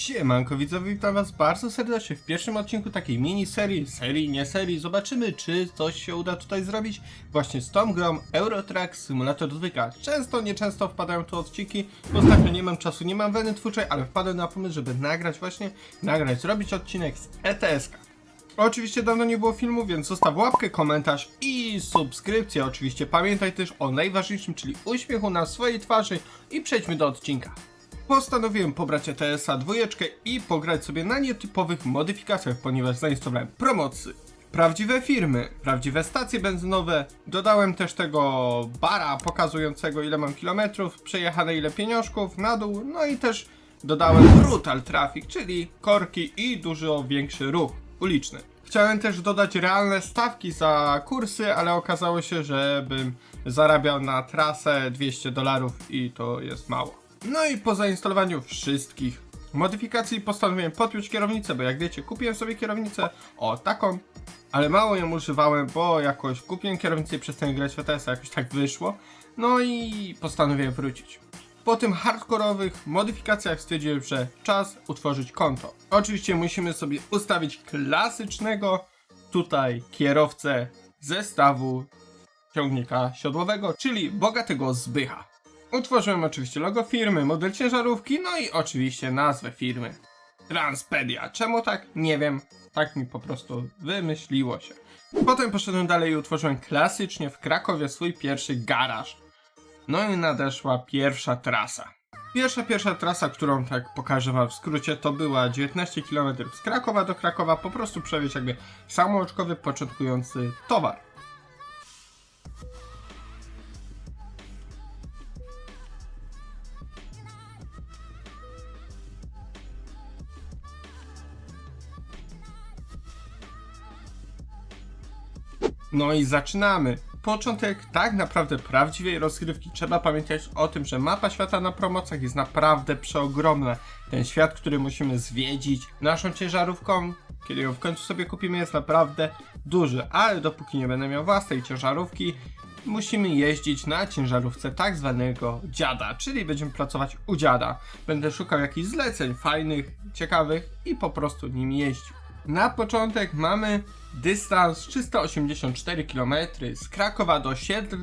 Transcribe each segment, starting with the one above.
Siemanko widzowie, witam was bardzo serdecznie w pierwszym odcinku takiej miniserii, serii, nie serii. Zobaczymy, czy coś się uda tutaj zrobić właśnie z tą grą Eurotrack Simulator 2. Często, nieczęsto wpadają tu odcinki, bo ostatnio nie mam czasu, nie mam weny twórczej, ale wpadłem na pomysł, żeby nagrać właśnie, nagrać, zrobić odcinek z ETS-ka. Oczywiście dawno nie było filmu, więc zostaw łapkę, komentarz i subskrypcję. Oczywiście pamiętaj też o najważniejszym, czyli uśmiechu na swojej twarzy i przejdźmy do odcinka. Postanowiłem pobrać ETS-a dwójeczkę i pograć sobie na nietypowych modyfikacjach, ponieważ zainstalowałem promocje. Prawdziwe firmy, prawdziwe stacje benzynowe. Dodałem też tego bara pokazującego ile mam kilometrów, przejechane ile pieniążków na dół, no i też dodałem brutal traffic, czyli korki i dużo większy ruch uliczny. Chciałem też dodać realne stawki za kursy, ale okazało się, że bym zarabiał na trasę 200 dolarów i to jest mało. No i po zainstalowaniu wszystkich modyfikacji postanowiłem podpiąć kierownicę, bo jak wiecie, kupiłem sobie kierownicę, o taką, ale mało ją używałem, bo jakoś kupiłem kierownicę i przestałem grać w ETS, jakoś tak wyszło. No i postanowiłem wrócić. Po tym hardkorowych modyfikacjach stwierdziłem, że czas utworzyć konto. Oczywiście musimy sobie ustawić klasycznego tutaj kierowcę zestawu ciągnika siodłowego, czyli bogatego Zbycha. Utworzyłem oczywiście logo firmy, model ciężarówki, no i oczywiście nazwę firmy. Transpedia. Czemu tak? Nie wiem. Tak mi po prostu wymyśliło się. Potem poszedłem dalej i utworzyłem klasycznie w Krakowie swój pierwszy garaż. No i nadeszła pierwsza trasa. Pierwsza, pierwsza trasa, którą tak pokażę wam w skrócie, to była 19 km z Krakowa do Krakowa, po prostu przewieźć jakby samooczkowy, początkujący towar. No i zaczynamy. Początek tak naprawdę prawdziwej rozgrywki. Trzeba pamiętać o tym, że mapa świata na promocjach jest naprawdę przeogromna. Ten świat, który musimy zwiedzić naszą ciężarówką, kiedy ją w końcu sobie kupimy, jest naprawdę duży. Ale dopóki nie będę miał własnej ciężarówki, musimy jeździć na ciężarówce tak zwanego dziada, czyli będziemy pracować u dziada. Będę szukał jakichś zleceń fajnych, ciekawych i po prostu nim jeździł. Na początek mamy dystans 384 km z Krakowa do Siedl,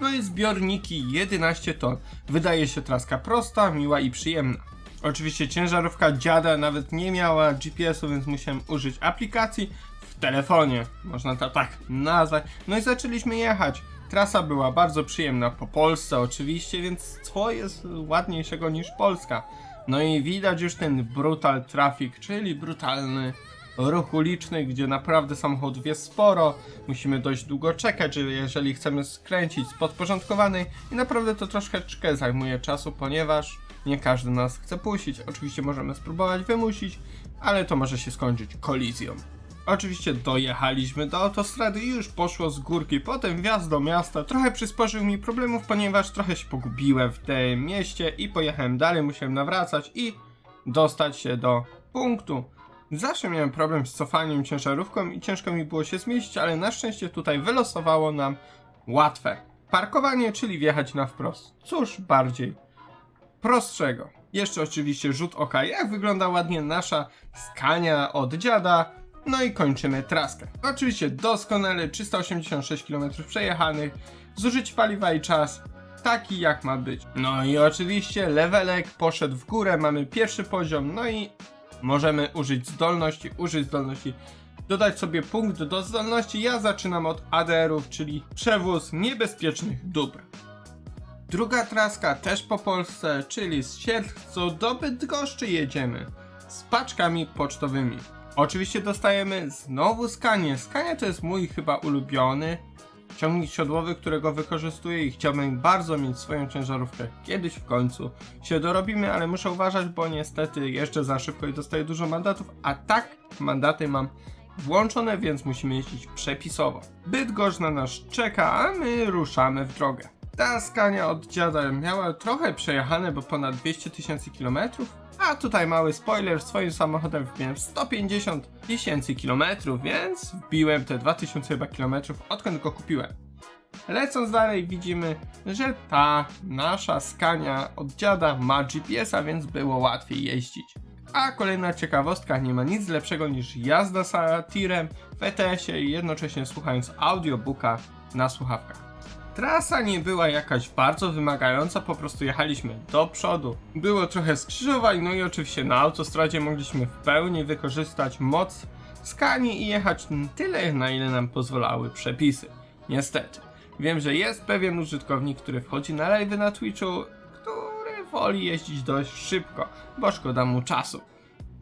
no i zbiorniki 11 ton. Wydaje się traska prosta, miła i przyjemna. Oczywiście ciężarówka dziada nawet nie miała GPS-u, więc musiałem użyć aplikacji w telefonie, można to tak nazwać. No i zaczęliśmy jechać. Trasa była bardzo przyjemna po Polsce oczywiście, więc co jest ładniejszego niż Polska? No i widać już ten brutal traffic, czyli brutalny ruch uliczny, gdzie naprawdę samochodów jest sporo, musimy dość długo czekać, że jeżeli chcemy skręcić z podporządkowanej i naprawdę to troszeczkę zajmuje czasu, ponieważ nie każdy nas chce puścić. Oczywiście możemy spróbować wymusić, ale to może się skończyć kolizją. Oczywiście dojechaliśmy do autostrady i już poszło z górki, potem wjazd do miasta. Trochę przysporzył mi problemów, ponieważ trochę się pogubiłem w tym mieście i pojechałem dalej, musiałem nawracać i dostać się do punktu. Zawsze miałem problem z cofaniem ciężarówką i ciężko mi było się zmieścić, ale na szczęście tutaj wylosowało nam łatwe. Parkowanie, czyli wjechać na wprost. Cóż bardziej prostszego. Jeszcze oczywiście rzut oka, jak wygląda ładnie nasza skania od dziada. No i kończymy traskę. Oczywiście doskonale 386 km przejechanych, zużyć paliwa i czas taki jak ma być. No i oczywiście levelek poszedł w górę, mamy pierwszy poziom, no i możemy użyć zdolności, użyć zdolności, dodać sobie punkt do zdolności. Ja zaczynam od ADR-ów, czyli przewóz niebezpiecznych dóbr. Druga traska też po Polsce, czyli z Sierpcu do Bydgoszczy jedziemy z paczkami pocztowymi. Oczywiście dostajemy znowu skanie. Skanie to jest mój chyba ulubiony ciągnik siodłowy, którego wykorzystuję i chciałbym bardzo mieć swoją ciężarówkę. Kiedyś w końcu się dorobimy, ale muszę uważać, bo niestety jeżdżę za szybko i dostaję dużo mandatów, a tak mandaty mam włączone, więc musimy jeździć przepisowo. Bydgoszcz na nas czeka, a my ruszamy w drogę. Ta skania od dziada miała trochę przejechane, bo ponad 200 tysięcy kilometrów. A tutaj mały spoiler, swoim samochodem wbiłem 150 tysięcy kilometrów, więc wbiłem te 2000 chyba kilometrów, odkąd go kupiłem. Lecąc dalej widzimy, że ta nasza skania od dziada ma GPS-a, więc było łatwiej jeździć. A kolejna ciekawostka, nie ma nic lepszego niż jazda satirem w ETS-ie i jednocześnie słuchając audiobooka na słuchawkach. Trasa nie była jakaś bardzo wymagająca, po prostu jechaliśmy do przodu. Było trochę skrzyżowań, no i oczywiście na autostradzie mogliśmy w pełni wykorzystać moc skani i jechać tyle, na ile nam pozwalały przepisy. Niestety. Wiem, że jest pewien użytkownik, który wchodzi na live na Twitchu, który woli jeździć dość szybko, bo szkoda mu czasu.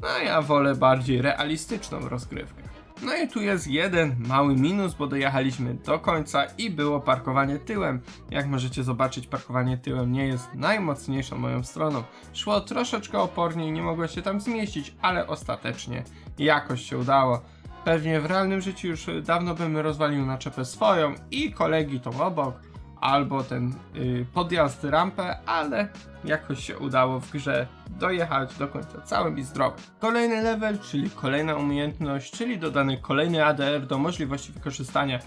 No ja wolę bardziej realistyczną rozgrywkę. No i tu jest jeden mały minus, bo dojechaliśmy do końca i było parkowanie tyłem. Jak możecie zobaczyć, parkowanie tyłem nie jest najmocniejszą moją stroną. Szło troszeczkę oporniej, nie mogło się tam zmieścić, ale ostatecznie jakoś się udało. Pewnie w realnym życiu już dawno bym rozwalił naczepę swoją i kolegi tą obok, albo ten y, podjazd rampę, ale jakoś się udało w grze dojechać do końca całym i zdrowym. Kolejny level, czyli kolejna umiejętność, czyli dodany kolejny ADR do możliwości wykorzystania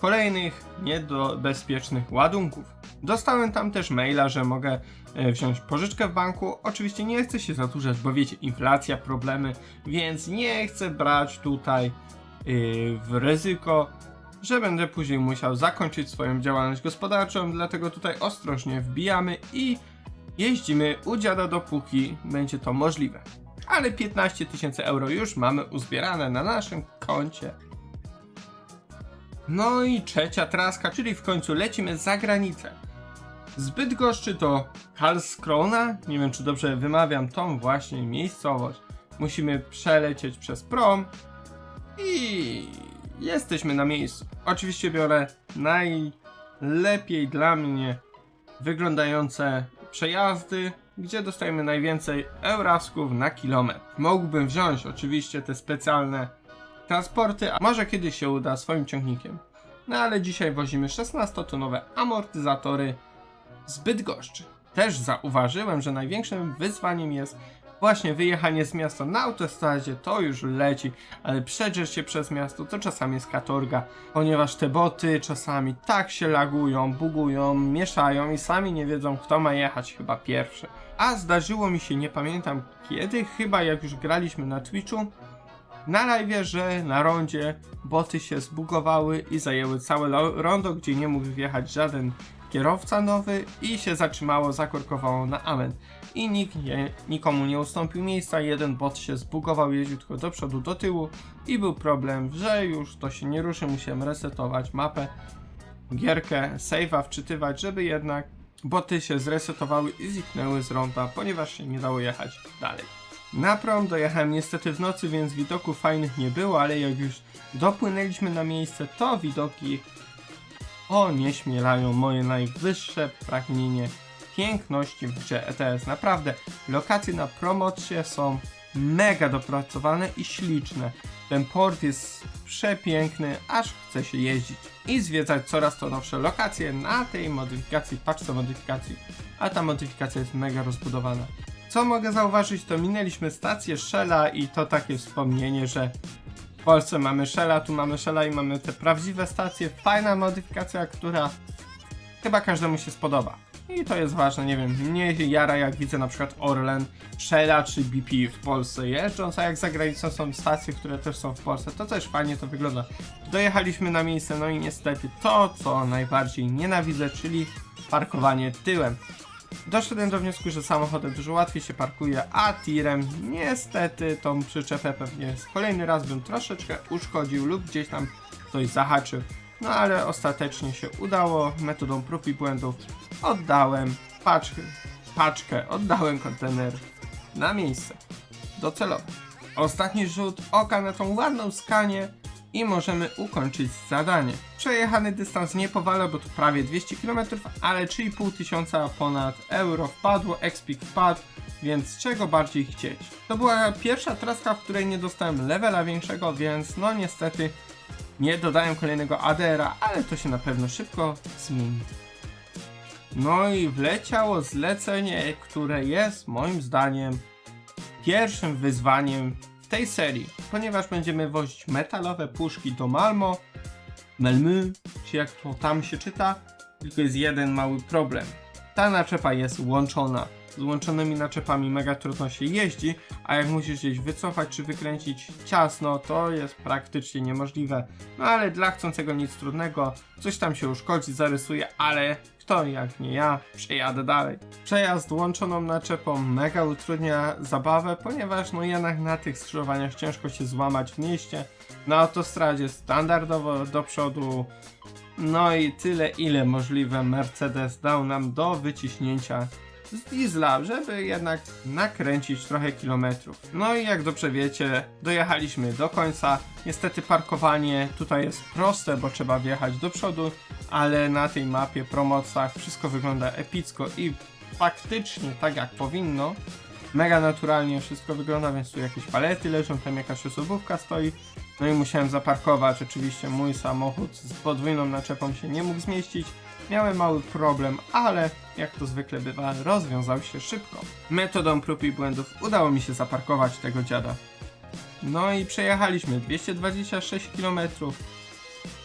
kolejnych niebezpiecznych ładunków. Dostałem tam też maila, że mogę e, wziąć pożyczkę w banku. Oczywiście nie chcę się zadłużać, bo wiecie, inflacja, problemy, więc nie chcę brać tutaj yy, w ryzyko, że będę później musiał zakończyć swoją działalność gospodarczą, dlatego tutaj ostrożnie wbijamy i jeździmy u dziada dopóki będzie to możliwe. Ale 15 tysięcy euro już mamy uzbierane na naszym koncie. No i trzecia traska, czyli w końcu lecimy za granicę. Z Bydgoszczy do Karlskrona, nie wiem czy dobrze wymawiam tą właśnie miejscowość. Musimy przelecieć przez prom i jesteśmy na miejscu. Oczywiście biorę najlepiej dla mnie wyglądające przejazdy, gdzie dostajemy najwięcej eurasków na kilometr. Mógłbym wziąć oczywiście te specjalne transporty, a może kiedyś się uda swoim ciągnikiem. No ale dzisiaj wozimy 16-tonowe amortyzatory z Bydgoszczy. Też zauważyłem, że największym wyzwaniem jest właśnie wyjechanie z miasta na autostradzie, to już leci, ale przedrzeć się przez miasto to czasami jest katorga, ponieważ te boty czasami tak się lagują, bugują, mieszają i sami nie wiedzą kto ma jechać chyba pierwszy. A zdarzyło mi się, nie pamiętam kiedy, chyba jak już graliśmy na Twitchu, na live, że na rondzie boty się zbugowały i zajęły całe rondo, gdzie nie mógł wjechać żaden kierowca nowy i się zatrzymało, zakorkowało na amen. I nikt nie, nikomu nie ustąpił miejsca, jeden bot się zbugował, jeździł tylko do przodu, do tyłu i był problem, że już to się nie ruszy, musiałem resetować mapę, gierkę, save'a wczytywać, żeby jednak boty się zresetowały i zniknęły z ronda, ponieważ się nie dało jechać dalej. Na prom dojechałem niestety w nocy, więc widoków fajnych nie było, ale jak już dopłynęliśmy na miejsce, to widoki onieśmielają moje najwyższe pragnienie piękności w grze ETS. Naprawdę, lokacje na promocje są mega dopracowane i śliczne. Ten port jest przepiękny, aż chce się jeździć i zwiedzać coraz to nowsze lokacje na tej modyfikacji, paczce modyfikacji, a ta modyfikacja jest mega rozbudowana. Co mogę zauważyć, to minęliśmy stację Shella i to takie wspomnienie, że w Polsce mamy Shella, tu mamy Shella i mamy te prawdziwe stacje. Fajna modyfikacja, która chyba każdemu się spodoba. I to jest ważne, nie wiem, mnie jara jak widzę na przykład Orlen, Shella czy BP w Polsce jeżdżąc, a jak za granicą są stacje, które też są w Polsce, to też fajnie to wygląda. Dojechaliśmy na miejsce, no i niestety to, co najbardziej nienawidzę, czyli parkowanie tyłem. Doszedłem do wniosku, że samochodem dużo łatwiej się parkuje, a tirem niestety tą przyczepę pewnie kolejny raz bym troszeczkę uszkodził lub gdzieś tam coś zahaczył. No ale ostatecznie się udało metodą prób i błędów. Oddałem paczkę, paczkę, oddałem kontener na miejsce docelowe. Ostatni rzut oka na tą ładną skanię i możemy ukończyć zadanie. Przejechany dystans nie powala, bo to prawie 200 km, ale 3,5 tysiąca ponad euro wpadło, Expik wpadł, więc czego bardziej chcieć. To była pierwsza traska, w której nie dostałem levela większego, więc no niestety nie dodałem kolejnego ADR-a, ale to się na pewno szybko zmieni. No i wleciało zlecenie, które jest moim zdaniem pierwszym wyzwaniem tej serii, ponieważ będziemy wozić metalowe puszki do Malmo, Melmy, czy jak to tam się czyta, tylko jest jeden mały problem. Ta naczepa jest łączona z łączonymi naczepami mega trudno się jeździ, a jak musisz gdzieś wycofać czy wykręcić ciasno, to jest praktycznie niemożliwe. No ale dla chcącego nic trudnego, coś tam się uszkodzi, zarysuje, ale kto jak nie ja, przejadę dalej. Przejazd łączoną naczepą mega utrudnia zabawę, ponieważ no jednak na tych skrzyżowaniach ciężko się złamać w mieście. Na autostradzie standardowo do przodu, no i tyle ile możliwe Mercedes dał nam do wyciśnięcia z diesla, żeby jednak nakręcić trochę kilometrów. No i jak dobrze wiecie, dojechaliśmy do końca. Niestety parkowanie tutaj jest proste, bo trzeba wjechać do przodu, ale na tej mapie, promocach wszystko wygląda epicko i faktycznie tak jak powinno. Mega naturalnie wszystko wygląda, więc tu jakieś palety leżą, tam jakaś osobówka stoi. No i musiałem zaparkować, oczywiście mój samochód z podwójną naczepą się nie mógł zmieścić. Miałem mały problem, ale jak to zwykle bywa, rozwiązał się szybko. Metodą prób i błędów udało mi się zaparkować tego dziada. No i przejechaliśmy 226 km.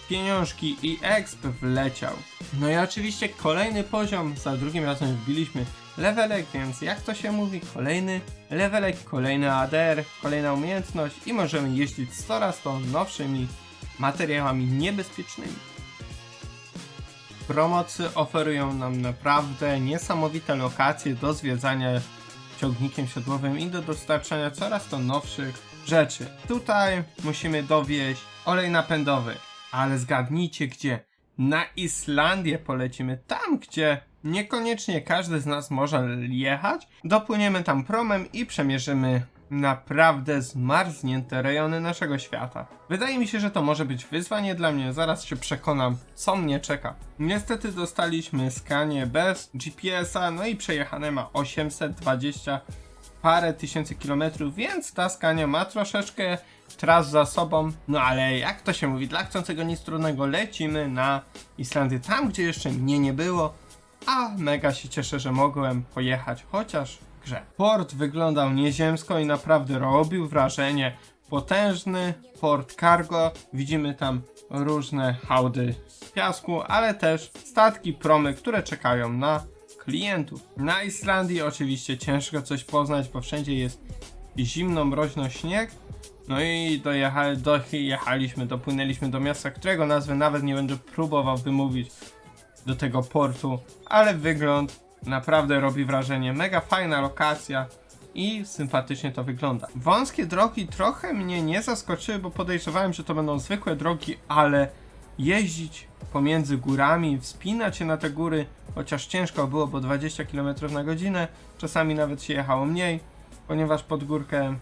Pieniążki i exp wleciał. No i oczywiście kolejny poziom, za drugim razem wbiliśmy levelek, więc jak to się mówi, kolejny levelek, kolejny ADR, kolejna umiejętność i możemy jeździć 100 raz to nowszymi materiałami niebezpiecznymi. Promocy oferują nam naprawdę niesamowite lokacje do zwiedzania ciągnikiem siodłowym i do dostarczania coraz to nowszych rzeczy. Tutaj musimy dowieść olej napędowy, ale zgadnijcie gdzie? Na Islandię polecimy, tam gdzie niekoniecznie każdy z nas może jechać. Dopłyniemy tam promem i przemierzymy naprawdę zmarznięte rejony naszego świata. Wydaje mi się, że to może być wyzwanie dla mnie, zaraz się przekonam, co mnie czeka. Niestety dostaliśmy skanie bez GPS-a, no i przejechane ma 820 parę tysięcy kilometrów, więc ta skania ma troszeczkę tras za sobą. No ale jak to się mówi, dla chcącego nic trudnego lecimy na Islandię, tam gdzie jeszcze mnie nie było, a mega się cieszę, że mogłem pojechać chociaż w grze. Port wyglądał nieziemsko i naprawdę robił wrażenie. Potężny port cargo, widzimy tam różne hałdy piasku, ale też statki, promy, które czekają na klientów. Na Islandii oczywiście ciężko coś poznać, bo wszędzie jest zimno, mroźno śnieg. No i dojecha, dojechaliśmy, dopłynęliśmy do miasta, którego nazwy nawet nie będę próbował wymówić do tego portu, ale wygląd naprawdę robi wrażenie. Mega fajna lokacja i sympatycznie to wygląda. Wąskie drogi trochę mnie nie zaskoczyły, bo podejrzewałem, że to będą zwykłe drogi, ale jeździć pomiędzy górami, wspinać się na te góry, chociaż ciężko było, bo 20 km na godzinę, czasami nawet się jechało mniej, ponieważ pod górkę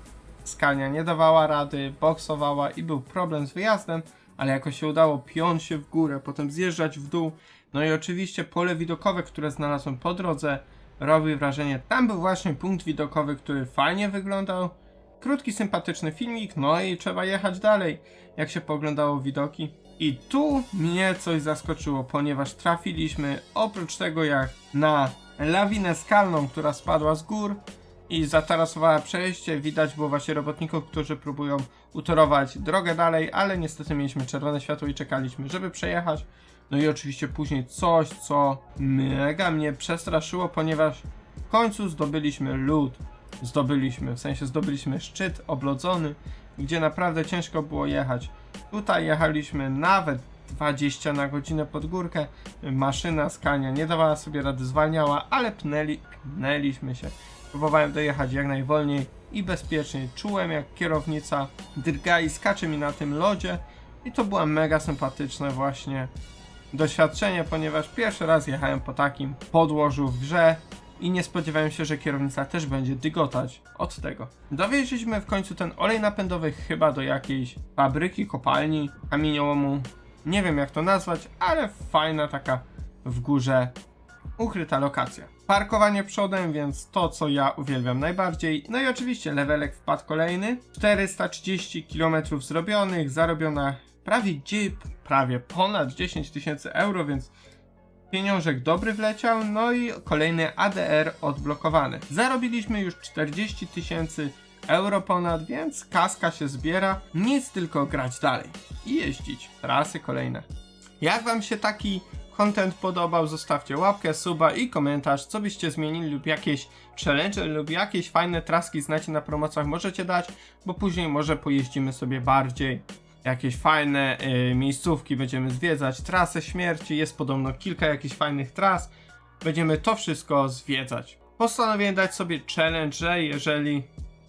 Skania nie dawała rady, boksowała i był problem z wyjazdem, ale jakoś się udało piąć się w górę, potem zjeżdżać w dół. No i oczywiście pole widokowe, które znalazłem po drodze, robi wrażenie. Tam był właśnie punkt widokowy, który fajnie wyglądał. Krótki, sympatyczny filmik, no i trzeba jechać dalej, jak się poglądało widoki. I tu mnie coś zaskoczyło, ponieważ trafiliśmy, oprócz tego jak na lawinę skalną, która spadła z gór i zatarasowała przejście, widać było właśnie robotników, którzy próbują utorować drogę dalej, ale niestety mieliśmy czerwone światło i czekaliśmy, żeby przejechać. No i oczywiście później coś, co mega mnie przestraszyło, ponieważ w końcu zdobyliśmy lód. Zdobyliśmy, w sensie zdobyliśmy szczyt oblodzony, gdzie naprawdę ciężko było jechać. Tutaj jechaliśmy nawet 20 na godzinę pod górkę. Maszyna skania nie dawała sobie rady, zwalniała, ale pnęli, pnęliśmy się. Próbowałem dojechać jak najwolniej i bezpiecznie. Czułem jak kierownica drga i skacze mi na tym lodzie i to było mega sympatyczne właśnie doświadczenie, ponieważ pierwszy raz jechałem po takim podłożu w grze i nie spodziewałem się, że kierownica też będzie dygotać od tego. Dowieźliśmy w końcu ten olej napędowy chyba do jakiejś fabryki, kopalni, kamieniołomu. Nie wiem jak to nazwać, ale fajna taka w górze ukryta lokacja. Parkowanie przodem, więc to co ja uwielbiam najbardziej. No i oczywiście levelek wpadł kolejny. 430 km zrobionych, zarobiona prawie, prawie ponad 10 tysięcy euro, więc pieniążek dobry wleciał, no i kolejny ADR odblokowany. Zarobiliśmy już 40 tysięcy euro ponad, więc kaska się zbiera, nic tylko grać dalej i jeździć, trasy kolejne. Jak wam się taki content podobał, zostawcie łapkę, suba i komentarz, co byście zmienili lub jakieś challenge lub jakieś fajne traski znacie na promocjach możecie dać, bo później może pojeździmy sobie bardziej. Jakieś fajne y, miejscówki będziemy zwiedzać, trasę śmierci, jest podobno kilka jakichś fajnych tras. Będziemy to wszystko zwiedzać. Postanowiłem dać sobie challenge, że jeżeli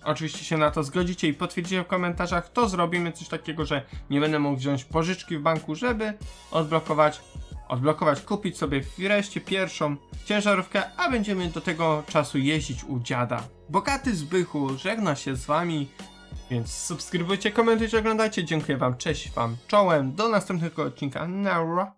oczywiście się na to zgodzicie i potwierdzicie w komentarzach, to zrobimy coś takiego, że nie będę mógł wziąć pożyczki w banku, żeby odblokować, odblokować, kupić sobie wreszcie pierwszą ciężarówkę, a będziemy do tego czasu jeździć u dziada. Bogaty Zbychu żegna się z wami, więc subskrybujcie, komentujcie, oglądajcie. Dziękuję wam, cześć wam, czołem, do następnego odcinka. Nara.